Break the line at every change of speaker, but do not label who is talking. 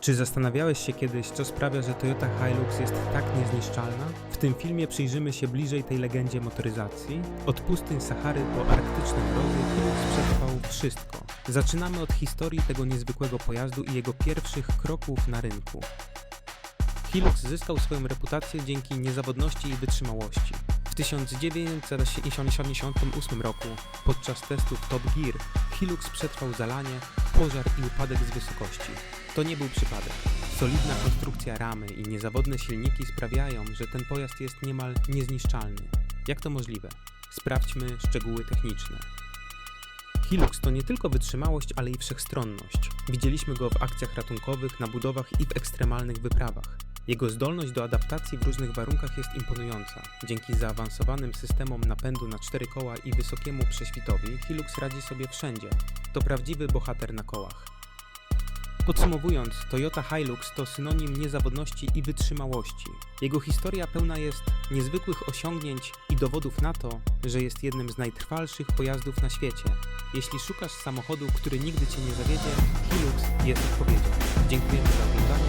Czy zastanawiałeś się kiedyś, co sprawia, że Toyota Hilux jest tak niezniszczalna? W tym filmie przyjrzymy się bliżej tej legendzie motoryzacji. Od pustyń Sahary po arktyczne mrozy Hilux przetrwał wszystko. Zaczynamy od historii tego niezwykłego pojazdu i jego pierwszych kroków na rynku. Hilux zyskał swoją reputację dzięki niezawodności i wytrzymałości. W 1978 roku, podczas testów Top Gear, Hilux przetrwał zalanie, pożar i upadek z wysokości. To nie był przypadek. Solidna konstrukcja ramy i niezawodne silniki sprawiają, że ten pojazd jest niemal niezniszczalny. Jak to możliwe? Sprawdźmy szczegóły techniczne. Hilux to nie tylko wytrzymałość, ale i wszechstronność. Widzieliśmy go w akcjach ratunkowych, na budowach i w ekstremalnych wyprawach. Jego zdolność do adaptacji w różnych warunkach jest imponująca. Dzięki zaawansowanym systemom napędu na cztery koła i wysokiemu prześwitowi, Hilux radzi sobie wszędzie. To prawdziwy bohater na kołach. Podsumowując, Toyota Hilux to synonim niezawodności i wytrzymałości. Jego historia pełna jest niezwykłych osiągnięć i dowodów na to, że jest jednym z najtrwalszych pojazdów na świecie. Jeśli szukasz samochodu, który nigdy Cię nie zawiedzie, Hilux jest odpowiedzią. Dziękujemy za